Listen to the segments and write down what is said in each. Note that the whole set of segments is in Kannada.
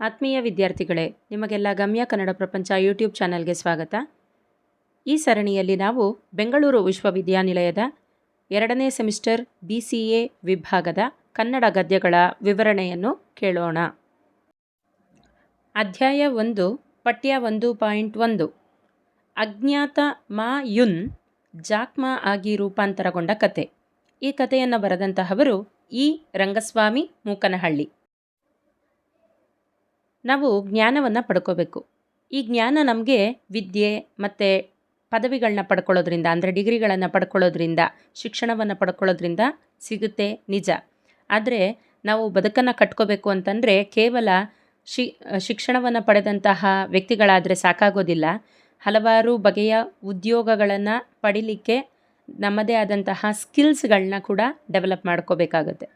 ಆತ್ಮೀಯ ವಿದ್ಯಾರ್ಥಿಗಳೇ, ನಿಮಗೆಲ್ಲ ಗಮ್ಯ ಕನ್ನಡ ಪ್ರಪಂಚ ಯೂಟ್ಯೂಬ್ ಚಾನಲ್ಗೆ ಸ್ವಾಗತ. ಈ ಸರಣಿಯಲ್ಲಿ ನಾವು ಬೆಂಗಳೂರು ವಿಶ್ವವಿದ್ಯಾನಿಲಯದ ಎರಡನೇ ಸೆಮಿಸ್ಟರ್ ಬಿ ಸಿ ಎ ವಿಭಾಗದ ಕನ್ನಡ ಗದ್ಯಗಳ ವಿವರಣೆಯನ್ನು ಕೇಳೋಣ. ಅಧ್ಯಾಯ ಒಂದು, ಪಠ್ಯ ಒಂದು ಪಾಯಿಂಟ್ ಒಂದು. ಅಜ್ಞಾತ ಮಾ ಯುನ್ ಜಾಕ್ಮಾ ಆಗಿ ರೂಪಾಂತರಗೊಂಡ ಕತೆ. ಈ ಕಥೆಯನ್ನು ಬರೆದಂತಹವರು ಇ ರಂಗಸ್ವಾಮಿ ಮೂಕನಹಳ್ಳಿ. ನಾವು ಜ್ಞಾನವನ್ನು ಪಡ್ಕೋಬೇಕು. ಈ ಜ್ಞಾನ ನಮಗೆ ವಿದ್ಯೆ ಮತ್ತು ಪದವಿಗಳನ್ನ ಪಡ್ಕೊಳ್ಳೋದ್ರಿಂದ ಅಂದರೆ ಡಿಗ್ರಿಗಳನ್ನು ಪಡ್ಕೊಳ್ಳೋದ್ರಿಂದ, ಶಿಕ್ಷಣವನ್ನು ಪಡ್ಕೊಳ್ಳೋದ್ರಿಂದ ಸಿಗುತ್ತೆ ನಿಜ. ಆದರೆ ನಾವು ಬದುಕನ್ನು ಕಟ್ಕೋಬೇಕು ಅಂತಂದರೆ ಕೇವಲ ಶಿ, ಶಿಕ್ಷಣವನ್ನು ಪಡೆದಂತಹ ವ್ಯಕ್ತಿಗಳಾದರೆ ಸಾಕಾಗೋದಿಲ್ಲ. ಹಲವಾರು ಬಗೆಯ ಉದ್ಯೋಗಗಳನ್ನು ಪಡೀಲಿಕ್ಕೆ ನಮ್ಮದೇ ಆದಂತಹ ಸ್ಕಿಲ್ಸ್ಗಳನ್ನ ಕೂಡ ಡೆವಲಪ್ ಮಾಡ್ಕೋಬೇಕಾಗುತ್ತೆ.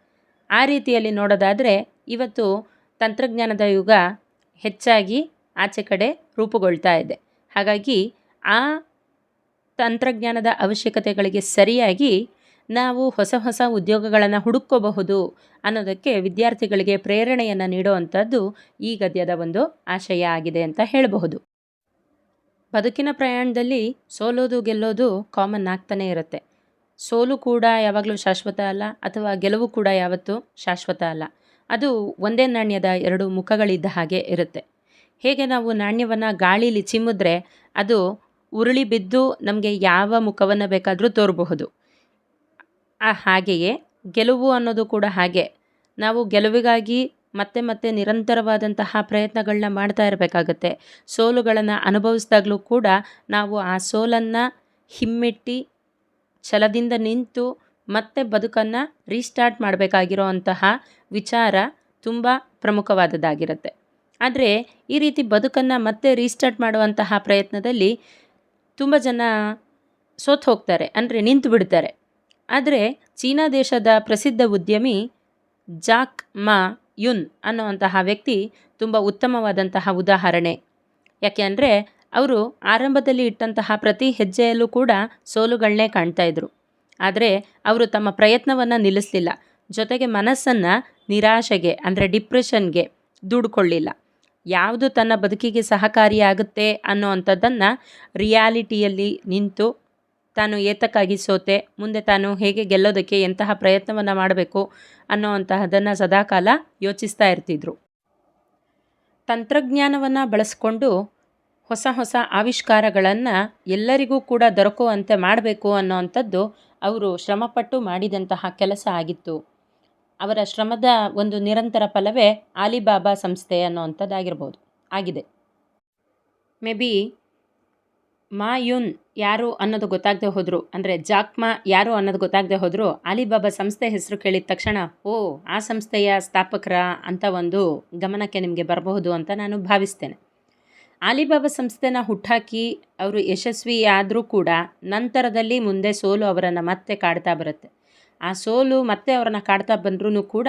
ಆ ರೀತಿಯಲ್ಲಿ ನೋಡೋದಾದರೆ ಇವತ್ತು ತಂತ್ರಜ್ಞಾನದ ಯುಗ ಹೆಚ್ಚಾಗಿ ಆಚೆ ಕಡೆ ರೂಪುಗೊಳ್ತಾ ಇದೆ. ಹಾಗಾಗಿ ಆ ತಂತ್ರಜ್ಞಾನದ ಅವಶ್ಯಕತೆಗಳಿಗೆ ಸರಿಯಾಗಿ ನಾವು ಹೊಸ ಹೊಸ ಉದ್ಯೋಗಗಳನ್ನು ಹುಡುಕೋಬಹುದು ಅನ್ನೋದಕ್ಕೆ ವಿದ್ಯಾರ್ಥಿಗಳಿಗೆ ಪ್ರೇರಣೆಯನ್ನು ನೀಡುವಂಥದ್ದು ಈ ಗದ್ಯದ ಒಂದು ಆಶಯ ಆಗಿದೆ ಅಂತ ಹೇಳಬಹುದು. ಬದುಕಿನ ಪ್ರಯಾಣದಲ್ಲಿ ಸೋಲೋದು ಗೆಲ್ಲೋದು ಕಾಮನ್ ಆಗ್ತಾನೇ ಇರುತ್ತೆ. ಸೋಲು ಕೂಡ ಯಾವಾಗಲೂ ಶಾಶ್ವತ ಅಲ್ಲ ಅಥವಾ ಗೆಲುವು ಕೂಡ ಯಾವತ್ತೂ ಶಾಶ್ವತ ಅಲ್ಲ. ಅದು ಒಂದೇ ನಾಣ್ಯದ ಎರಡು ಮುಖಗಳಿದ್ದ ಹಾಗೆ ಇರುತ್ತೆ. ಹೇಗೆ ನಾವು ನಾಣ್ಯವನ್ನು ಗಾಳಿಲಿ ಚಿಮ್ಮಿದ್ರೆ ಅದು ಉರುಳಿ ಬಿದ್ದು ನಮಗೆ ಯಾವ ಮುಖವನ್ನು ಬೇಕಾದರೂ ತೋರಬಹುದು. ಹಾಗೆಯೇ ಗೆಲುವು ಅನ್ನೋದು ಕೂಡ ಹಾಗೆ. ನಾವು ಗೆಲುವಿಗಾಗಿ ಮತ್ತೆ ಮತ್ತೆ ನಿರಂತರವಾದಂತಹ ಪ್ರಯತ್ನಗಳನ್ನ ಮಾಡ್ತಾ ಇರಬೇಕಾಗತ್ತೆ. ಸೋಲುಗಳನ್ನು ಅನುಭವಿಸಿದಾಗಲೂ ಕೂಡ ನಾವು ಆ ಸೋಲನ್ನು ಹಿಮ್ಮೆಟ್ಟಿ ಛಲದಿಂದ ನಿಂತು ಮತ್ತೆ ಬದುಕನ್ನು ರೀಸ್ಟಾರ್ಟ್ ಮಾಡಬೇಕಾಗಿರೋ ಅಂತಹ ವಿಚಾರ ತುಂಬ ಪ್ರಮುಖವಾದದ್ದಾಗಿರುತ್ತೆ. ಆದರೆ ಈ ರೀತಿ ಬದುಕನ್ನು ಮತ್ತೆ ರೀಸ್ಟಾರ್ಟ್ ಮಾಡುವಂತಹ ಪ್ರಯತ್ನದಲ್ಲಿ ತುಂಬ ಜನ ಸೋತು ಹೋಗ್ತಾರೆ, ಅಂದರೆ ನಿಂತು ಬಿಡ್ತಾರೆ. ಆದರೆ ಚೀನಾ ದೇಶದ ಪ್ರಸಿದ್ಧ ಉದ್ಯಮಿ ಜಾಕ್ ಮಾ ಯುನ್ ಅನ್ನುವಂತಹ ವ್ಯಕ್ತಿ ತುಂಬ ಉತ್ತಮವಾದಂತಹ ಉದಾಹರಣೆ. ಯಾಕೆ ಅಂದರೆ ಅವರು ಆರಂಭದಲ್ಲಿ ಇಟ್ಟಂತಹ ಪ್ರತಿ ಹೆಜ್ಜೆಯಲ್ಲೂ ಕೂಡ ಸೋಲುಗಳನ್ನೇ ಕಾಣ್ತಾ ಇದ್ರು. ಆದರೆ ಅವರು ತಮ್ಮ ಪ್ರಯತ್ನವನ್ನು ನಿಲ್ಲಿಸಲಿಲ್ಲ. ಜೊತೆಗೆ ಮನಸ್ಸನ್ನು ನಿರಾಶೆಗೆ, ಅಂದರೆ ಡಿಪ್ರೆಷನ್ಗೆ ದುಡ್ಕೊಳ್ಳಿಲ್ಲ. ಯಾವುದು ತನ್ನ ಬದುಕಿಗೆ ಸಹಕಾರಿಯಾಗುತ್ತೆ ಅನ್ನೋ ಅಂಥದ್ದನ್ನು ರಿಯಾಲಿಟಿಯಲ್ಲಿ ನಿಂತು ತಾನು ಏತಕ್ಕಾಗಿ ಸೋತೆ, ಮುಂದೆ ತಾನು ಹೇಗೆ ಗೆಲ್ಲೋದಕ್ಕೆ ಎಂತಹ ಪ್ರಯತ್ನವನ್ನು ಮಾಡಬೇಕು ಅನ್ನೋ ಅಂತಹದನ್ನು ಸದಾಕಾಲ ಯೋಚಿಸ್ತಾ ಇರ್ತಿದ್ರು. ತಂತ್ರಜ್ಞಾನವನ್ನು ಬಳಸ್ಕೊಂಡು ಹೊಸ ಹೊಸ ಆವಿಷ್ಕಾರಗಳನ್ನು ಎಲ್ಲರಿಗೂ ಕೂಡ ದೊರಕುವಂತೆ ಮಾಡಬೇಕು ಅನ್ನೋ ಅಂಥದ್ದು ಅವರು ಶ್ರಮಪಟ್ಟು ಮಾಡಿದಂತಹ ಕೆಲಸ ಆಗಿತ್ತು. ಅವರ ಶ್ರಮದ ಒಂದು ನಿರಂತರ ಫಲವೇ ಆಲಿಬಾಬಾ ಸಂಸ್ಥೆ ಅನ್ನೋವಂಥದ್ದಾಗಿರ್ಬೋದು. ಆಗಿದೆ. ಮೇ ಬಿ, ಮಾ ಯುನ್ ಯಾರು ಅನ್ನೋದು ಗೊತ್ತಾಗದೆ ಹೋದರು, ಅಂದರೆ ಜಾಕ್ಮಾ ಯಾರು ಅನ್ನೋದು ಗೊತ್ತಾಗದೆ ಹೋದರು, ಆಲಿಬಾಬಾ ಸಂಸ್ಥೆ ಹೆಸರು ಕೇಳಿದ ತಕ್ಷಣ, ಓ, ಆ ಸಂಸ್ಥೆಯ ಸ್ಥಾಪಕರ ಅಂತ ಒಂದು ಗಮನಕ್ಕೆ ನಿಮಗೆ ಬರಬಹುದು ಅಂತ ನಾನು ಭಾವಿಸ್ತೇನೆ. ಆಲಿಬಾಬಾ ಸಂಸ್ಥೆನ ಹುಟ್ಟಾಕಿ ಅವರು ಯಶಸ್ವಿಯಾದರೂ ಕೂಡ ನಂತರದಲ್ಲಿ ಮುಂದೆ ಸೋಲು ಅವರನ್ನು ಮತ್ತೆ ಕಾಡ್ತಾ ಬರುತ್ತೆ. ಆ ಸೋಲು ಮತ್ತೆ ಅವರನ್ನು ಕಾಡ್ತಾ ಬಂದ್ರೂ ಕೂಡ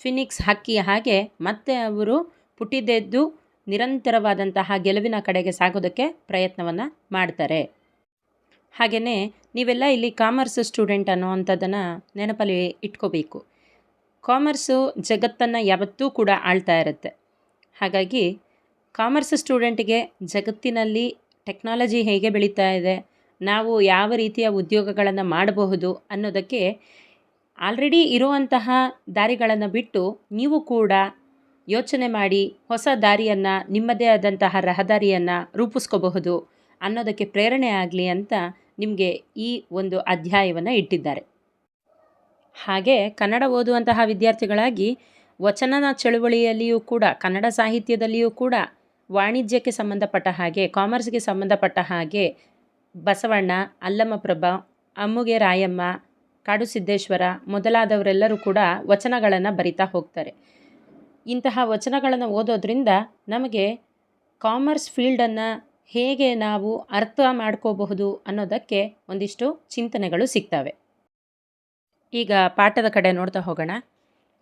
ಫಿನಿಕ್ಸ್ ಹಕ್ಕಿಯ ಹಾಗೆ ಮತ್ತೆ ಅವರು ಪುಟಿದೆದ್ದು ನಿರಂತರವಾದಂತಹ ಗೆಲುವಿನ ಕಡೆಗೆ ಸಾಗೋದಕ್ಕೆ ಪ್ರಯತ್ನವನ್ನು ಮಾಡ್ತಾರೆ. ಹಾಗೆಯೇ ನೀವೆಲ್ಲ ಇಲ್ಲಿ ಕಾಮರ್ಸ್ ಸ್ಟೂಡೆಂಟ್ ಅನ್ನೋ ಅಂಥದ್ದನ್ನು ನೆನಪಲ್ಲಿ ಇಟ್ಕೋಬೇಕು. ಕಾಮರ್ಸು ಜಗತ್ತನ್ನು ಯಾವತ್ತೂ ಕೂಡ ಆಳ್ತಾ ಇರುತ್ತೆ. ಹಾಗಾಗಿ ಕಾಮರ್ಸ್ ಸ್ಟೂಡೆಂಟಿಗೆ ಜಗತ್ತಿನಲ್ಲಿ ಟೆಕ್ನಾಲಜಿ ಹೇಗೆ ಬೆಳೀತಾ ಇದೆ, ನಾವು ಯಾವ ರೀತಿಯ ಉದ್ಯೋಗಗಳನ್ನು ಮಾಡಬಹುದು ಅನ್ನೋದಕ್ಕೆ ಆಲ್ರೆಡಿ ಇರುವಂತಹ ದಾರಿಗಳನ್ನು ಬಿಟ್ಟು ನೀವು ಕೂಡ ಯೋಚನೆ ಮಾಡಿ ಹೊಸ ದಾರಿಯನ್ನು, ನಿಮ್ಮದೇ ಆದಂತಹ ರಹದಾರಿಯನ್ನು ರೂಪಿಸ್ಕೋಬಹುದು ಅನ್ನೋದಕ್ಕೆ ಪ್ರೇರಣೆ ಆಗಲಿ ಅಂತ ನಿಮಗೆ ಈ ಒಂದು ಅಧ್ಯಾಯವನ್ನು ಇಟ್ಟಿದ್ದಾರೆ. ಹಾಗೆ ಕನ್ನಡ ಓದುವಂತಹ ವಿದ್ಯಾರ್ಥಿಗಳಾಗಿ ವಚನನ ಚಳುವಳಿಯಲ್ಲಿಯೂ ಕೂಡ, ಕನ್ನಡ ಸಾಹಿತ್ಯದಲ್ಲಿಯೂ ಕೂಡ ವಾಣಿಜ್ಯಕ್ಕೆ ಸಂಬಂಧಪಟ್ಟ ಹಾಗೆ, ಕಾಮರ್ಸ್ಗೆ ಸಂಬಂಧಪಟ್ಟ ಹಾಗೆ ಬಸವಣ್ಣ ಅಲ್ಲಮಪ್ರಭ ಅಮ್ಮುಗೆ ರಾಯಮ್ಮ ಕಾಡು ಸಿದ್ದೇಶ್ವರ ಮೊದಲಾದವರೆಲ್ಲರೂ ಕೂಡ ವಚನಗಳನ್ನು ಬರಿತಾ ಹೋಗ್ತಾರೆ. ಇಂತಹ ವಚನಗಳನ್ನು ಓದೋದ್ರಿಂದ ನಮಗೆ ಕಾಮರ್ಸ್ ಫೀಲ್ಡನ್ನು ಹೇಗೆ ನಾವು ಅರ್ಥ ಮಾಡ್ಕೋಬಹುದು ಅನ್ನೋದಕ್ಕೆ ಒಂದಿಷ್ಟು ಚಿಂತನೆಗಳು ಸಿಗ್ತವೆ. ಈಗ ಪಾಠದ ಕಡೆ ನೋಡ್ತಾ ಹೋಗೋಣ.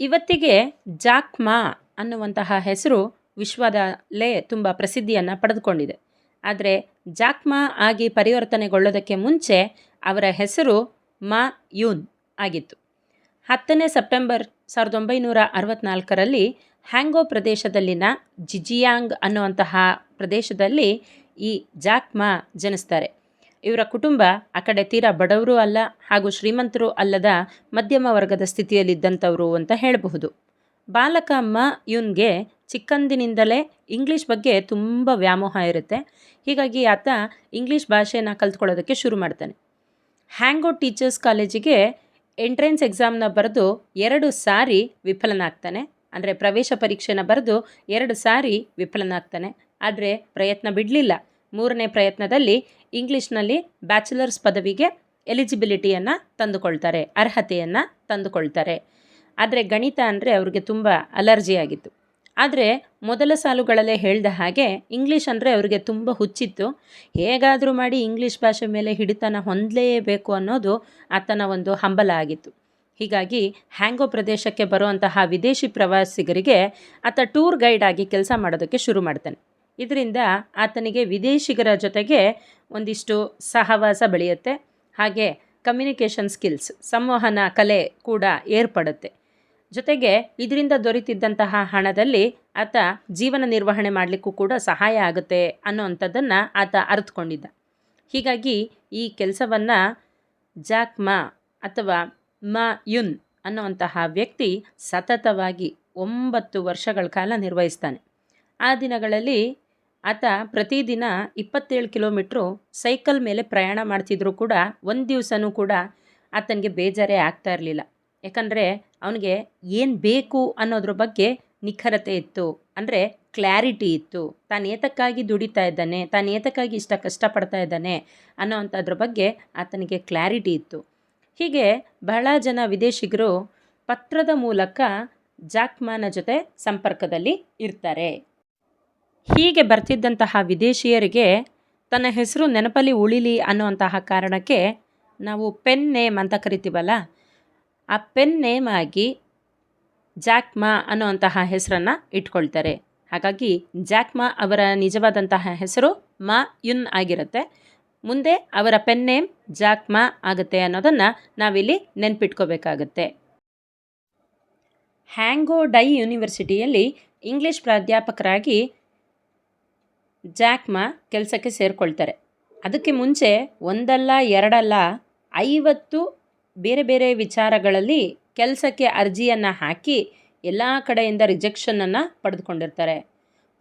ಇವತ್ತಿಗೆ ಜಾಕ್ಮಾ ಅನ್ನುವಂತಹ ಹೆಸರು ವಿಶ್ವದಲ್ಲೇ ತುಂಬ ಪ್ರಸಿದ್ಧಿಯನ್ನು ಪಡೆದುಕೊಂಡಿದೆ. ಆದರೆ ಜಾಕ್ಮಾ ಆಗಿ ಪರಿವರ್ತನೆಗೊಳ್ಳೋದಕ್ಕೆ ಮುಂಚೆ ಅವರ ಹೆಸರು ಮಾ ಯೂನ್ ಆಗಿತ್ತು. ಹತ್ತನೇ ಸೆಪ್ಟೆಂಬರ್ ಸಾವಿರದ ಒಂಬೈನೂರ ಅರವತ್ನಾಲ್ಕರಲ್ಲಿ ಹ್ಯಾಂಗೋ ಪ್ರದೇಶದಲ್ಲಿನ ಜಿಜಿಯಾಂಗ್ ಅನ್ನುವಂತಹ ಪ್ರದೇಶದಲ್ಲಿ ಈ ಜಾಕ್ ಮಾ ಜನಿಸ್ತಾರೆ. ಇವರ ಕುಟುಂಬ ಆ ಕಡೆ ತೀರಾ ಬಡವರು ಅಲ್ಲ ಹಾಗೂ ಶ್ರೀಮಂತರು ಅಲ್ಲದ ಮಧ್ಯಮ ವರ್ಗದ ಸ್ಥಿತಿಯಲ್ಲಿದ್ದಂಥವರು ಅಂತ ಹೇಳಬಹುದು. ಬಾಲಕ ಮ ಇವನಿಗೆ ಚಿಕ್ಕಂದಿನಿಂದಲೇ ಇಂಗ್ಲೀಷ್ ಬಗ್ಗೆ ತುಂಬ ವ್ಯಾಮೋಹ ಇರುತ್ತೆ. ಹೀಗಾಗಿ ಆತ ಇಂಗ್ಲೀಷ್ ಭಾಷೆನ ಕಲ್ತ್ಕೊಳ್ಳೋದಕ್ಕೆ ಶುರು ಮಾಡ್ತಾನೆ. ಹ್ಯಾಂಗೋ ಟೀಚರ್ಸ್ ಕಾಲೇಜಿಗೆ ಎಂಟ್ರೆನ್ಸ್ ಎಕ್ಸಾಮ್ನ ಬರೆದು ಎರಡು ಸಾರಿ ವಿಫಲನಾಗ್ತಾನೆ ಅಂದರೆ ಪ್ರವೇಶ ಪರೀಕ್ಷೆನ ಬರೆದು ಎರಡು ಸಾರಿ ವಿಫಲನಾಗ್ತಾನೆ ಆದರೆ ಪ್ರಯತ್ನ ಬಿಡಲಿಲ್ಲ. ಮೂರನೇ ಪ್ರಯತ್ನದಲ್ಲಿ ಇಂಗ್ಲೀಷ್ನಲ್ಲಿ ಬ್ಯಾಚುಲರ್ಸ್ ಪದವಿಗೆ ಎಲಿಜಿಬಿಲಿಟಿಯನ್ನು ತಂದುಕೊಳ್ತಾರೆ, ಅರ್ಹತೆಯನ್ನು ತಂದುಕೊಳ್ತಾರೆ. ಆದರೆ ಗಣಿತ ಅಂದರೆ ಅವ್ರಿಗೆ ತುಂಬ ಅಲರ್ಜಿ ಆಗಿತ್ತು. ಆದರೆ ಮೊದಲ ಸಾಲುಗಳಲ್ಲೇ ಹೇಳಿದ ಹಾಗೆ ಇಂಗ್ಲೀಷ್ ಅಂದರೆ ಅವರಿಗೆ ತುಂಬ ಹುಚ್ಚಿತ್ತು. ಹೇಗಾದರೂ ಮಾಡಿ ಇಂಗ್ಲೀಷ್ ಭಾಷೆ ಮೇಲೆ ಹಿಡಿತನ ಹೊಂದಲೇಬೇಕು ಅನ್ನೋದು ಆತನ ಒಂದು ಹಂಬಲ ಆಗಿತ್ತು. ಹೀಗಾಗಿ ಹ್ಯಾಂಗೋ ಪ್ರದೇಶಕ್ಕೆ ಬರುವಂತಹ ವಿದೇಶಿ ಪ್ರವಾಸಿಗರಿಗೆ ಆತ ಟೂರ್ ಗೈಡ್ ಆಗಿ ಕೆಲಸ ಮಾಡೋದಕ್ಕೆ ಶುರು ಮಾಡ್ತಾನೆ. ಇದರಿಂದ ಆತನಿಗೆ ವಿದೇಶಿಗರ ಜೊತೆಗೆ ಒಂದಿಷ್ಟು ಸಹವಾಸ ಬೆಳೆಯುತ್ತೆ. ಹಾಗೆ ಕಮ್ಯುನಿಕೇಷನ್ ಸ್ಕಿಲ್ಸ್ ಸಂವಹನ ಕಲೆ ಕೂಡ ಏರ್ಪಡುತ್ತೆ. ಜೊತೆಗೆ ಇದರಿಂದ ದೊರೆತಿದ್ದಂತಹ ಹಣದಲ್ಲಿ ಆತ ಜೀವನ ನಿರ್ವಹಣೆ ಮಾಡಲಿಕ್ಕೂ ಕೂಡ ಸಹಾಯ ಆಗುತ್ತೆ ಅನ್ನೋವಂಥದ್ದನ್ನು ಆತ ಅರಿತುಕೊಂಡಿದ್ದ. ಹೀಗಾಗಿ ಈ ಕೆಲಸವನ್ನು ಜಾಕ್ ಮಾ ಅಥವಾ ಮಾ ಯುನ್ ಅನ್ನುವಂತಹ ವ್ಯಕ್ತಿ ಸತತವಾಗಿ ಒಂಬತ್ತು ವರ್ಷಗಳ ಕಾಲ ನಿರ್ವಹಿಸ್ತಾನೆ. ಆ ದಿನಗಳಲ್ಲಿ ಆತ ಪ್ರತಿದಿನ ಇಪ್ಪತ್ತೇಳು ಕಿಲೋಮೀಟ್ರು ಸೈಕಲ್ ಮೇಲೆ ಪ್ರಯಾಣ ಮಾಡ್ತಿದ್ರೂ ಕೂಡ, ಒಂದು ದಿವಸನೂ ಕೂಡ ಆತನಿಗೆ ಬೇಜಾರೇ ಆಗ್ತಾ ಇರಲಿಲ್ಲ. ಯಾಕಂದರೆ ಅವನಿಗೆ ಏನು ಬೇಕು ಅನ್ನೋದ್ರ ಬಗ್ಗೆ ನಿಖರತೆ ಇತ್ತು. ಅಂದರೆ ಕ್ಲ್ಯಾರಿಟಿ ಇತ್ತು. ತಾನು ಏತಕ್ಕಾಗಿ ದುಡಿತಾ ಇದ್ದಾನೆ, ತಾನು ಏತಕ್ಕಾಗಿ ಇಷ್ಟ ಕಷ್ಟಪಡ್ತಾ ಇದ್ದಾನೆ ಅನ್ನೋವಂಥದ್ರ ಬಗ್ಗೆ ಆತನಿಗೆ ಕ್ಲ್ಯಾರಿಟಿ ಇತ್ತು. ಹೀಗೆ ಬಹಳ ಜನ ವಿದೇಶಿಗರು ಪತ್ರದ ಮೂಲಕ ಜಾಕ್ಮಾನ ಜೊತೆ ಸಂಪರ್ಕದಲ್ಲಿ ಇರ್ತಾರೆ. ಹೀಗೆ ಬರ್ತಿದ್ದಂತಹ ವಿದೇಶಿಯರಿಗೆ ತನ್ನ ಹೆಸರು ನೆನಪಲ್ಲಿ ಉಳಿಲಿ ಅನ್ನುವಂತಹ ಕಾರಣಕ್ಕೆ ನಾವು ಪೆನ್ ನೇಮ್ ಅಂತ ಕರಿತೀವಲ್ಲ ಆ ಪೆನ್ ನೇಮ್ ಆಗಿ ಜಾಕ್ಮಾ ಅನ್ನುವಂತಹ ಹೆಸರನ್ನು ಇಟ್ಕೊಳ್ತಾರೆ. ಹಾಗಾಗಿ ಜಾಕ್ಮಾ ಅವರ ನಿಜವಾದಂತಹ ಹೆಸರು ಮಾ ಯುನ್ ಆಗಿರುತ್ತೆ. ಮುಂದೆ ಅವರ ಪೆನ್ ನೇಮ್ ಜಾಕ್ಮಾ ಆಗುತ್ತೆ ಅನ್ನೋದನ್ನು ನಾವಿಲ್ಲಿ ನೆನ್ಪಿಟ್ಕೋಬೇಕಾಗತ್ತೆ. ಹ್ಯಾಂಗೋ ಡೈ ಯೂನಿವರ್ಸಿಟಿಯಲ್ಲಿ ಇಂಗ್ಲೀಷ್ ಪ್ರಾಧ್ಯಾಪಕರಾಗಿ ಜಾಕ್ಮಾ ಕೆಲಸಕ್ಕೆ ಸೇರಿಕೊಳ್ತಾರೆ. ಅದಕ್ಕೆ ಮುಂಚೆ ಒಂದಲ್ಲ ಎರಡಲ್ಲ ಐವತ್ತು ಬೇರೆ ಬೇರೆ ವಿಚಾರಗಳಲ್ಲಿ ಕೆಲಸಕ್ಕೆ ಅರ್ಜಿಯನ್ನು ಹಾಕಿ ಎಲ್ಲ ಕಡೆಯಿಂದ ರಿಜೆಕ್ಷನನ್ನು ಪಡೆದುಕೊಂಡಿರ್ತಾರೆ.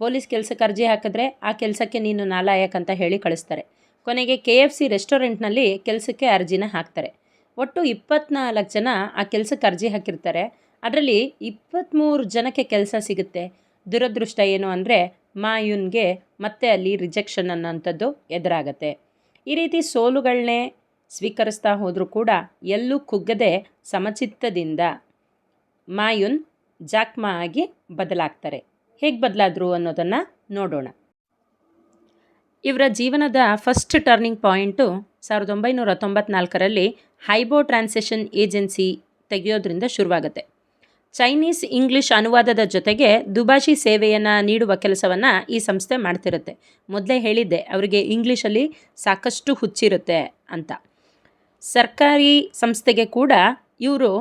ಪೊಲೀಸ್ ಕೆಲಸಕ್ಕೆ ಅರ್ಜಿ ಹಾಕಿದ್ರೆ ಆ ಕೆಲಸಕ್ಕೆ ನೀನು ನಾಲಾಯಕ್ ಅಂತ ಹೇಳಿ ಕಳಿಸ್ತಾರೆ. ಕೊನೆಗೆ ಕೆ ಎಫ್ ಸಿ ರೆಸ್ಟೋರೆಂಟ್ನಲ್ಲಿ ಕೆಲಸಕ್ಕೆ ಅರ್ಜಿನ ಹಾಕ್ತಾರೆ. ಒಟ್ಟು ಇಪ್ಪತ್ನಾಲ್ಕು ಜನ ಆ ಕೆಲಸಕ್ಕೆ ಅರ್ಜಿ ಹಾಕಿರ್ತಾರೆ. ಅದರಲ್ಲಿ ಇಪ್ಪತ್ತ್ಮೂರು ಜನಕ್ಕೆ ಕೆಲಸ ಸಿಗುತ್ತೆ. ದುರದೃಷ್ಟ ಏನು ಅಂದರೆ ಮಾಯುನ್ಗೆ ಮತ್ತೆ ಅಲ್ಲಿ ರಿಜೆಕ್ಷನ್ ಅನ್ನೋಂಥದ್ದು ಎದುರಾಗತ್ತೆ. ಈ ರೀತಿ ಸೋಲುಗಳನ್ನೇ ಸ್ವೀಕರಿಸ್ತಾ ಹೋದರೂ ಕೂಡ ಎಲ್ಲೂ ಕುಗ್ಗದೆ ಸಮಚಿತ್ತದಿಂದ ಮಾಯುನ್ ಜಾಕ್ಮಾ ಆಗಿ ಬದಲಾಗ್ತಾರೆ. ಹೇಗೆ ಬದಲಾದರು ಅನ್ನೋದನ್ನು ನೋಡೋಣ. ಇವರ ಜೀವನದ ಫಸ್ಟ್ ಟರ್ನಿಂಗ್ ಪಾಯಿಂಟು ಸಾವಿರದ ಒಂಬೈನೂರ ತೊಂಬತ್ನಾಲ್ಕರಲ್ಲಿ ಹೈಬೋ ಟ್ರಾನ್ಸೇಷನ್ ಏಜೆನ್ಸಿ ತೆಗೆಯೋದ್ರಿಂದ ಶುರುವಾಗುತ್ತೆ. ಚೈನೀಸ್ ಇಂಗ್ಲಿಷ್ ಅನುವಾದದ ಜೊತೆಗೆ ದುಬಾಷಿ ಸೇವೆಯನ್ನು ನೀಡುವ ಕೆಲಸವನ್ನು ಈ ಸಂಸ್ಥೆ ಮಾಡ್ತಿರುತ್ತೆ. ಮೊದಲೇ ಹೇಳಿದ್ದೆ, ಅವರಿಗೆ ಇಂಗ್ಲೀಷಲ್ಲಿ ಸಾಕಷ್ಟು ಹುಚ್ಚಿರುತ್ತೆ ಅಂತ. ಸರ್ಕಾರಿ ಸಂಸ್ಥೆಗೆ ಕೂಡ ಇವರು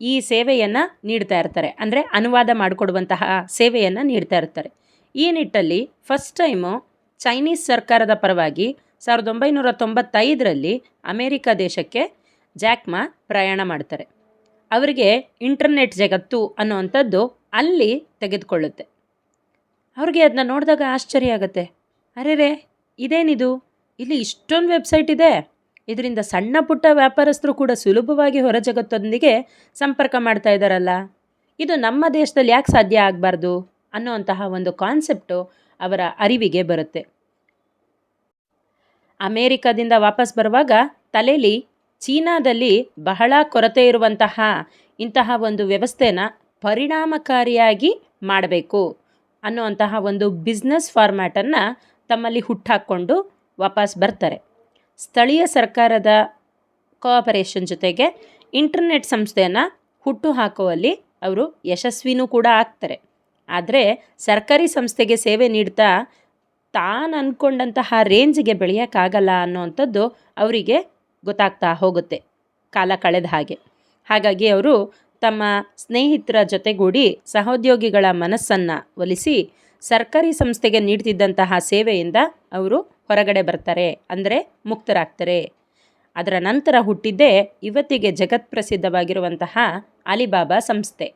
ಈ ಸೇವೆಯನ್ನು ನೀಡ್ತಾ ಇರ್ತಾರೆ. ಅಂದರೆ ಅನುವಾದ ಮಾಡಿಕೊಡುವಂತಹ ಸೇವೆಯನ್ನು ನೀಡ್ತಾ ಇರ್ತಾರೆ. ಈ ನಿಟ್ಟಲ್ಲಿ ಫಸ್ಟ್ ಟೈಮು ಚೈನೀಸ್ ಸರ್ಕಾರದ ಪರವಾಗಿ ಸಾವಿರದ ಒಂಬೈನೂರ ತೊಂಬತ್ತೈದರಲ್ಲಿ ಅಮೇರಿಕ ದೇಶಕ್ಕೆ ಜಾಕ್ಮಾ ಪ್ರಯಾಣ ಮಾಡ್ತಾರೆ. ಅವರಿಗೆ ಇಂಟರ್ನೆಟ್ ಜಗತ್ತು ಅನ್ನುವಂಥದ್ದು ಅಲ್ಲಿ ತೆಗೆದುಕೊಳ್ಳುತ್ತೆ. ಅವ್ರಿಗೆ ಅದನ್ನ ನೋಡಿದಾಗ ಆಶ್ಚರ್ಯ ಆಗುತ್ತೆ. ಅರೆ ರೇ ಇದೇನಿದು? ಇಲ್ಲಿ ಇಷ್ಟೊಂದು ವೆಬ್ಸೈಟ್ ಇದೆ. ಇದರಿಂದ ಸಣ್ಣ ಪುಟ್ಟ ವ್ಯಾಪಾರಸ್ಥರು ಕೂಡ ಸುಲಭವಾಗಿ ಹೊರ ಜಗತ್ತೊಂದಿಗೆ ಸಂಪರ್ಕ ಮಾಡ್ತಾ ಇದ್ದಾರಲ್ಲ. ಇದು ನಮ್ಮ ದೇಶದಲ್ಲಿ ಯಾಕೆ ಸಾಧ್ಯ ಆಗಬಾರ್ದು ಅನ್ನುವಂತಹ ಒಂದು ಕಾನ್ಸೆಪ್ಟು ಅವರ ಅರಿವಿಗೆ ಬರುತ್ತೆ. ಅಮೇರಿಕಾದಿಂದ ವಾಪಸ್ ಬರುವಾಗ ತಲೆಯಲ್ಲಿ ಚೀನಾದಲ್ಲಿ ಬಹಳ ಕೊರತೆ ಇರುವಂತಹ ಇಂತಹ ಒಂದು ವ್ಯವಸ್ಥೆನ ಪರಿಣಾಮಕಾರಿಯಾಗಿ ಮಾಡಬೇಕು ಅನ್ನುವಂತಹ ಒಂದು ಬಿಸ್ನೆಸ್ ಫಾರ್ಮ್ಯಾಟನ್ನು ತಮ್ಮಲ್ಲಿ ಹುಟ್ಟಾಕ್ಕೊಂಡು ವಾಪಸ್ ಬರ್ತಾರೆ. ಸ್ಥಳೀಯ ಸರ್ಕಾರದ ಕೋಆಪರೇಷನ್ ಜೊತೆಗೆ ಇಂಟರ್ನೆಟ್ ಸಂಸ್ಥೆಯನ್ನು ಹುಟ್ಟು ಹಾಕುವಲ್ಲಿ ಅವರು ಯಶಸ್ವಿನೂ ಕೂಡ ಆಗ್ತಾರೆ. ಆದರೆ ಸರ್ಕಾರಿ ಸಂಸ್ಥೆಗೆ ಸೇವೆ ನೀಡ್ತಾ ತಾನು ಅಂದ್ಕೊಂಡಂತಹ ರೇಂಜ್ಗೆ ಬೆಳೆಯೋಕ್ಕಾಗಲ್ಲ ಅನ್ನೋವಂಥದ್ದು ಅವರಿಗೆ ಗೊತ್ತಾಗ್ತಾ ಹೋಗುತ್ತೆ, ಕಾಲ ಕಳೆದ ಹಾಗೆ. ಹಾಗಾಗಿ ಅವರು ತಮ್ಮ ಸ್ನೇಹಿತರ ಜೊತೆಗೂಡಿ ಸಹೋದ್ಯೋಗಿಗಳ ಮನಸ್ಸನ್ನು ಒಲಿಸಿ ಸರ್ಕಾರಿ ಸಂಸ್ಥೆಗೆ ನೀಡ್ತಿದ್ದಂತಹ ಸೇವೆಯಿಂದ ಅವರು ಹೊರಗಡೆ ಬರ್ತಾರೆ ಅಂದರೆ ಮುಕ್ತರಾಗ್ತಾರೆ. ಅದರ ನಂತರ ಹುಟ್ಟಿದ್ದೇ ಇವತ್ತಿಗೆ ಜಗತ್ಪ್ರಸಿದ್ಧವಾಗಿರುವಂತಹ ಅಲಿಬಾಬಾ ಸಂಸ್ಥೆ.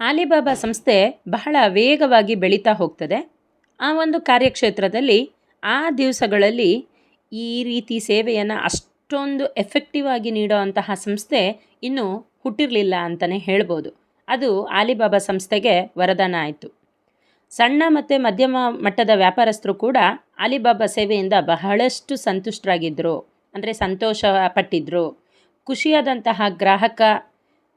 ಆಲಿಬಾಬಾ ಸಂಸ್ಥೆ ಬಹಳ ವೇಗವಾಗಿ ಬೆಳೀತಾ ಹೋಗ್ತದೆ. ಆ ಒಂದು ಕಾರ್ಯಕ್ಷೇತ್ರದಲ್ಲಿ ಆ ದಿವಸಗಳಲ್ಲಿ ಈ ರೀತಿ ಸೇವೆಯನ್ನು ಅಷ್ಟೊಂದು ಎಫೆಕ್ಟಿವ್ ಆಗಿ ನೀಡೋವಂತಹ ಸಂಸ್ಥೆ ಇನ್ನೂ ಹುಟ್ಟಿರಲಿಲ್ಲ ಅಂತಲೇ ಹೇಳ್ಬೋದು. ಅದು ಆಲಿಬಾಬಾ ಸಂಸ್ಥೆಗೆ ವರದಾನ ಆಯಿತು. ಸಣ್ಣ ಮತ್ತು ಮಧ್ಯಮ ಮಟ್ಟದ ವ್ಯಾಪಾರಸ್ಥರು ಕೂಡ ಅಲಿಬಾಬಾ ಸೇವೆಯಿಂದ ಬಹಳಷ್ಟು ಸಂತುಷ್ಟರಾಗಿದ್ದರು ಅಂದರೆ ಸಂತೋಷ ಪಟ್ಟಿದ್ದರು ಖುಷಿಯಾದಂತಹ ಗ್ರಾಹಕ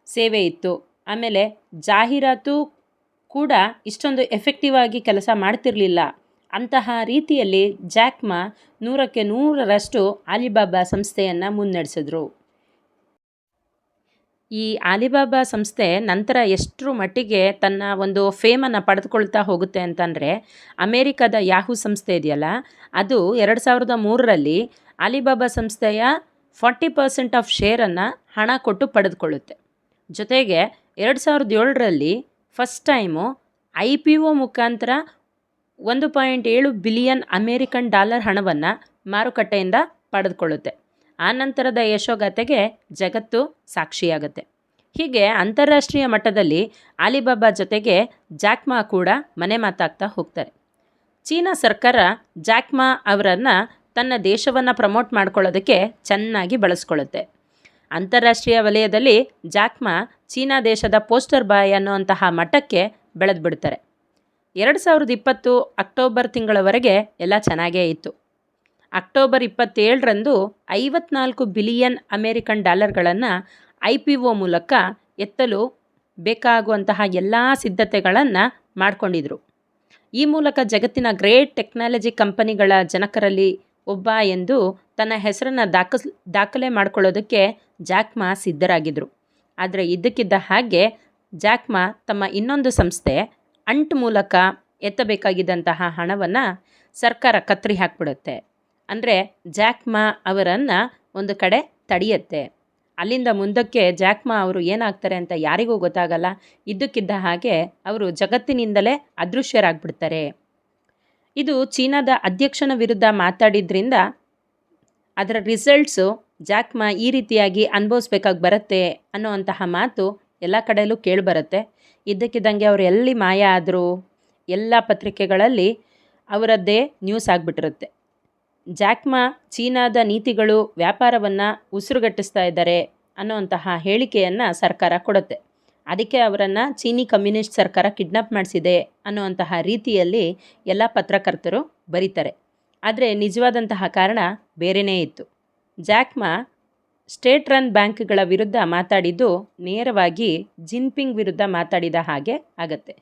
ಸೇವೆ ಇತ್ತು. ಆಮೇಲೆ ಜಾಹೀರಾತು ಕೂಡ ಇಷ್ಟೊಂದು ಎಫೆಕ್ಟಿವ್ ಆಗಿ ಕೆಲಸ ಮಾಡ್ತಿರಲಿಲ್ಲ. ಅಂತಹ ರೀತಿಯಲ್ಲಿ ಜಾಕ್ಮಾ ನೂರಕ್ಕೆ ನೂರರಷ್ಟು ಅಲಿಬಾಬಾ ಸಂಸ್ಥೆಯನ್ನು ಮುನ್ನಡೆಸಿದ್ರು. ಈ ಆಲಿಬಾಬಾ ಸಂಸ್ಥೆ ನಂತರ ಎಷ್ಟರ ಮಟ್ಟಿಗೆ ತನ್ನ ಒಂದು ಫೇಮನ್ನು ಪಡೆದುಕೊಳ್ತಾ ಹೋಗುತ್ತೆ ಅಂತಂದರೆ ಅಮೇರಿಕದ ಯಾಹೂ ಸಂಸ್ಥೆ ಇದೆಯಲ್ಲ, ಅದು ಎರಡು ಸಾವಿರದ ಮೂರರಲ್ಲಿ ಆಲಿಬಾಬಾ ಸಂಸ್ಥೆಯ ಫಾರ್ಟಿ ಪರ್ಸೆಂಟ್ ಆಫ್ ಶೇರನ್ನು ಹಣ ಕೊಟ್ಟು ಪಡೆದುಕೊಳ್ಳುತ್ತೆ. ಜೊತೆಗೆ ಎರಡು ಸಾವಿರದ ಏಳರಲ್ಲಿ first time I P O ಮುಖಾಂತರ ಒಂದು ಪಾಯಿಂಟ್ ಏಳು ಬಿಲಿಯನ್ ಅಮೇರಿಕನ್ ಡಾಲರ್ ಹಣವನ್ನು ಮಾರುಕಟ್ಟೆಯಿಂದ ಪಡೆದುಕೊಳ್ಳುತ್ತೆ. ಆ ನಂತರದ ಯಶೋಗಾಥೆಗೆ ಜಗತ್ತು ಸಾಕ್ಷಿಯಾಗುತ್ತೆ. ಹೀಗೆ ಅಂತಾರಾಷ್ಟ್ರೀಯ ಮಟ್ಟದಲ್ಲಿ ಆಲಿಬಾಬಾ ಜೊತೆಗೆ ಜಾಕ್ಮಾ ಕೂಡ ಮನೆ ಮಾತಾಗ್ತಾ ಹೋಗ್ತಾರೆ. ಚೀನಾ ಸರ್ಕಾರ ಜಾಕ್ಮಾ ಅವರನ್ನು ತನ್ನ ದೇಶವನ್ನು ಪ್ರಮೋಟ್ ಮಾಡ್ಕೊಳ್ಳೋದಕ್ಕೆ ಚೆನ್ನಾಗಿ ಬಳಸ್ಕೊಳ್ಳುತ್ತೆ. ಅಂತಾರಾಷ್ಟ್ರೀಯ ವಲಯದಲ್ಲಿ ಜಾಕ್ಮಾ ಚೀನಾ ದೇಶದ ಪೋಸ್ಟರ್ ಬಾಯ್ ಅನ್ನುವಂತಹ ಮಟ್ಟಕ್ಕೆ ಬೆಳೆದು ಬಿಡ್ತಾರೆ ಎರಡು ಸಾವಿರದ ಇಪ್ಪತ್ತು ಅಕ್ಟೋಬರ್ ತಿಂಗಳವರೆಗೆ ಎಲ್ಲ ಚೆನ್ನಾಗೇ ಇತ್ತು. ಅಕ್ಟೋಬರ್ ಇಪ್ಪತ್ತೇಳರಂದು ಐವತ್ನಾಲ್ಕು ಬಿಲಿಯನ್ ಅಮೇರಿಕನ್ ಡಾಲರ್ಗಳನ್ನು ಐ ಪಿ ಒ ಮೂಲಕ ಎತ್ತಲು ಬೇಕಾಗುವಂತಹ ಎಲ್ಲ ಸಿದ್ಧತೆಗಳನ್ನು ಮಾಡಿಕೊಂಡಿದ್ರು. ಈ ಮೂಲಕ ಜಗತ್ತಿನ ಗ್ರೇಟ್ ಟೆಕ್ನಾಲಜಿ ಕಂಪನಿಗಳ ಜನಕರಲ್ಲಿ ಒಬ್ಬ ಎಂದು ತನ್ನ ಹೆಸರನ್ನು ದಾಖಸ್ ದಾಖಲೆ ಮಾಡಿಕೊಳ್ಳೋದಕ್ಕೆ ಜಾಕ್ಮಾ ಸಿದ್ಧರಾಗಿದ್ದರು ಆದರೆ ಇದ್ದಕ್ಕಿದ್ದ ಹಾಗೆ ಜಾಕ್ಮಾ ತಮ್ಮ ಇನ್ನೊಂದು ಸಂಸ್ಥೆ ಅಂಟ್ ಮೂಲಕ ಎತ್ತಬೇಕಾಗಿದ್ದಂತಹ ಹಣವನ್ನು ಸರ್ಕಾರ ಕತ್ತರಿ ಹಾಕ್ಬಿಡುತ್ತೆ. ಅಂದರೆ ಜಾಕ್ಮಾ ಅವರನ್ನು ಒಂದು ಕಡೆ ತಡೆಯುತ್ತೆ. ಅಲ್ಲಿಂದ ಮುಂದಕ್ಕೆ ಜಾಕ್ಮಾ ಅವರು ಏನಾಗ್ತಾರೆ ಅಂತ ಯಾರಿಗೂ ಗೊತ್ತಾಗಲ್ಲ. ಇದ್ದಕ್ಕಿದ್ದ ಹಾಗೆ ಅವರು ಜಗತ್ತಿನಿಂದಲೇ ಅದೃಶ್ಯರಾಗ್ಬಿಡ್ತಾರೆ. ಇದು ಚೀನಾದ ಅಧ್ಯಕ್ಷನ ವಿರುದ್ಧ ಮಾತಾಡಿದ್ರಿಂದ ಅದರ ರಿಸಲ್ಟ್ಸು ಜಾಕ್ಮಾ ಈ ರೀತಿಯಾಗಿ ಅನುಭವಿಸ್ಬೇಕಾಗಿ ಬರುತ್ತೆ ಅನ್ನೋವಂತಹ ಮಾತು ಎಲ್ಲ ಕಡೆಯಲ್ಲೂ ಕೇಳಿಬರುತ್ತೆ. ಇದ್ದಕ್ಕಿದ್ದಂಗೆ ಅವರು ಎಲ್ಲಿ ಮಾಯ ಆದರೂ ಎಲ್ಲ ಪತ್ರಿಕೆಗಳಲ್ಲಿ ಅವರದ್ದೇ ನ್ಯೂಸ್ ಆಗಿಬಿಟ್ಟಿರುತ್ತೆ. ಜಾಕ್ಮಾ ಚೀನಾದ ನೀತಿಗಳು ವ್ಯಾಪಾರವನ್ನು ಉಸಿರುಗಟ್ಟಿಸ್ತಾ ಇದ್ದಾರೆ ಅನ್ನೋವಂತಹ ಹೇಳಿಕೆಯನ್ನು ಸರ್ಕಾರ ಕೊಡುತ್ತೆ. ಅದಕ್ಕೆ ಅವರನ್ನು ಚೀನಿ ಕಮ್ಯುನಿಸ್ಟ್ ಸರ್ಕಾರ ಕಿಡ್ನಾಪ್ ಮಾಡಿಸಿದೆ ಅನ್ನುವಂತಹ ರೀತಿಯಲ್ಲಿ ಎಲ್ಲ ಪತ್ರಕರ್ತರು ಬರೀತಾರೆ. ಆದರೆ ನಿಜವಾದಂತಹ ಕಾರಣ ಬೇರೆಯೇ ಇತ್ತು. ಜಾಕ್ಮಾ ಸ್ಟೇಟ್ ರನ್ ಬ್ಯಾಂಕ್ಗಳ ವಿರುದ್ಧ ಮಾತಾಡಿದ್ದು ನೇರವಾಗಿ ಜಿನ್ಪಿಂಗ್ ವಿರುದ್ಧ ಮಾತಾಡಿದ ಹಾಗೆ ಆಗತ್ತೆ.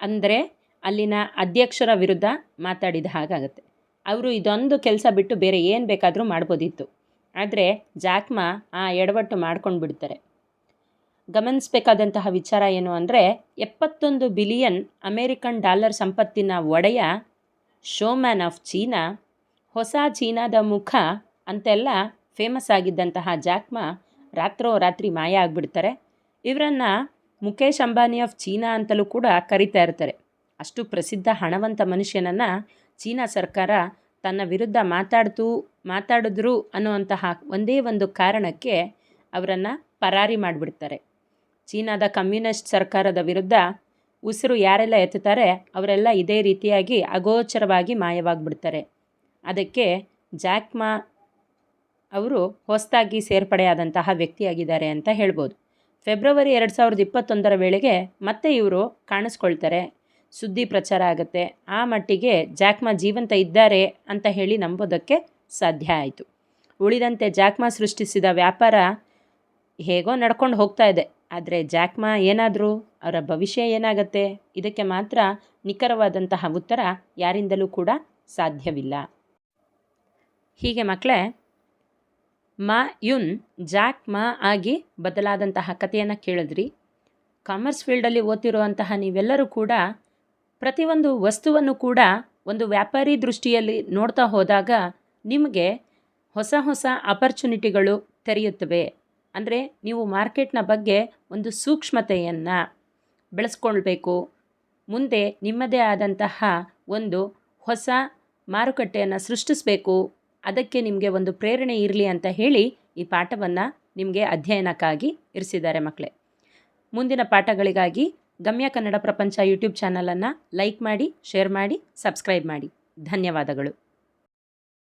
ಅಂದರೆ ಅಲ್ಲಿನ ಅಧ್ಯಕ್ಷರ ವಿರುದ್ಧ ಮಾತಾಡಿದ ಹಾಗಾಗತ್ತೆ. ಅವರು ಇದೊಂದು ಕೆಲಸ ಬಿಟ್ಟು ಬೇರೆ ಏನು ಬೇಕಾದರೂ ಮಾಡ್ಬೋದಿತ್ತು. ಆದರೆ ಜಾಕ್ಮ ಆ ಎಡವಟ್ಟು ಮಾಡ್ಕೊಂಡು ಬಿಡ್ತಾರೆ ಗಮನಿಸಬೇಕಾದಂತಹ ವಿಚಾರ ಏನು ಅಂದರೆ, ಎಪ್ಪತ್ತೊಂದು ಬಿಲಿಯನ್ ಅಮೇರಿಕನ್ ಡಾಲರ್ ಸಂಪತ್ತಿನ ಒಡೆಯ ಶೋಮ್ಯಾನ್ ಆಫ್ ಚೀನಾ, ಹೊಸ ಚೀನಾದ ಮುಖ ಅಂತೆಲ್ಲ ಫೇಮಸ್ ಆಗಿದ್ದಂತಹ ರಾತ್ರೋ ರಾತ್ರಿ ಮಾಯ ಆಗಿಬಿಡ್ತಾರೆ. ಇವರನ್ನು ಮುಖೇಶ್ ಅಂಬಾನಿ ಆಫ್ ಚೀನಾ ಅಂತಲೂ ಕೂಡ ಕರಿತಾ ಇರ್ತಾರೆ. ಅಷ್ಟು ಪ್ರಸಿದ್ಧ ಹಣವಂತ ಮನುಷ್ಯನನ್ನು ಚೀನಾ ಸರ್ಕಾರ ತನ್ನ ವಿರುದ್ಧ ಮಾತಾಡ್ತು, ಮಾತಾಡಿದ್ರು ಅನ್ನುವಂತಹ ಒಂದೇ ಒಂದು ಕಾರಣಕ್ಕೆ ಅವರನ್ನು ಪರಾರಿ ಮಾಡಿಬಿಡ್ತಾರೆ. ಚೀನಾದ ಕಮ್ಯುನಿಸ್ಟ್ ಸರ್ಕಾರದ ವಿರುದ್ಧ ಉಸಿರು ಯಾರೆಲ್ಲ ಎತ್ತುತ್ತಾರೆ, ಅವರೆಲ್ಲ ಇದೇ ರೀತಿಯಾಗಿ ಅಗೋಚರವಾಗಿ ಮಾಯವಾಗಿಬಿಡ್ತಾರೆ. ಅದಕ್ಕೆ ಜಾಕ್ಮಾ ಅವರು ಹೊಸದಾಗಿ ಸೇರ್ಪಡೆಯಾದಂತಹ ವ್ಯಕ್ತಿಯಾಗಿದ್ದಾರೆ ಅಂತ ಹೇಳ್ಬೋದು. ಫೆಬ್ರವರಿ ಎರಡು ಸಾವಿರದ ಇಪ್ಪತ್ತೊಂದರ ವೇಳೆಗೆ ಮತ್ತೆ ಇವರು ಕಾಣಿಸ್ಕೊಳ್ತಾರೆ. ಸುದ್ದಿ ಪ್ರಚಾರ ಆಗುತ್ತೆ. ಆ ಮಟ್ಟಿಗೆ ಜಾಕ್ಮಾ ಜೀವಂತ ಇದ್ದಾರೆ ಅಂತ ಹೇಳಿ ನಂಬೋದಕ್ಕೆ ಸಾಧ್ಯ ಆಯಿತು. ಉಳಿದಂತೆ ಜಾಕ್ಮಾ ಸೃಷ್ಟಿಸಿದ ವ್ಯಾಪಾರ ಹೇಗೋ ನಡ್ಕೊಂಡು ಹೋಗ್ತಾ ಇದೆ. ಆದರೆ ಜಾಕ್ಮಾ ಏನಾದರೂ ಅವರ ಭವಿಷ್ಯ ಏನಾಗತ್ತೆ? ಇದಕ್ಕೆ ಮಾತ್ರ ನಿಖರವಾದಂತಹ ಉತ್ತರ ಯಾರಿಂದಲೂ ಕೂಡ ಸಾಧ್ಯವಿಲ್ಲ. ಹೀಗೆ ಮಕ್ಕಳೇ ಮಾ ಯುನ್ ಜಾಕ್ ಮಾ ಆಗಿ ಬದಲಾದಂತಹ ಕಥೆಯನ್ನು ಕೇಳಿದ್ರಿ. ಕಾಮರ್ಸ್ ಫೀಲ್ಡಲ್ಲಿ ಓದ್ತಿರುವಂತಹ ನೀವೆಲ್ಲರೂ ಕೂಡ ಪ್ರತಿಯೊಂದು ವಸ್ತುವನ್ನು ಕೂಡ ಒಂದು ವ್ಯಾಪಾರಿ ದೃಷ್ಟಿಯಲ್ಲಿ ನೋಡ್ತಾ ಹೋದಾಗ ನಿಮಗೆ ಹೊಸ ಹೊಸ ಅಪರ್ಚುನಿಟಿಗಳು ತೆರೆಯುತ್ತವೆ. ಅಂದರೆ ನೀವು ಮಾರ್ಕೆಟ್ನ ಬಗ್ಗೆ ಒಂದು ಸೂಕ್ಷ್ಮತೆಯನ್ನು ಬೆಳೆಸ್ಕೊಳ್ಬೇಕು. ಮುಂದೆ ನಿಮ್ಮದೇ ಆದಂತಹ ಒಂದು ಹೊಸ ಮಾರುಕಟ್ಟೆಯನ್ನು ಸೃಷ್ಟಿಸಬೇಕು. ಅದಕ್ಕೆ ನಿಮಗೆ ಒಂದು ಪ್ರೇರಣೆ ಇರಲಿ ಅಂತ ಹೇಳಿ ಈ ಪಾಠವನ್ನು ನಿಮಗೆ ಅಧ್ಯಯನಕ್ಕಾಗಿ ಇರಿಸಿದ್ದಾರೆ ಮಕ್ಕಳೇ ಮುಂದಿನ ಪಾಠಗಳಿಗಾಗಿ ಗಮ್ಯ ಕನ್ನಡ ಪ್ರಪಂಚ ಯೂಟ್ಯೂಬ್ ಚಾನಲನ್ನು ಲೈಕ್ ಮಾಡಿ ಶೇರ್ ಮಾಡಿ ಸಬ್ಸ್ಕ್ರೈಬ್ ಮಾಡಿ. ಧನ್ಯವಾದಗಳು.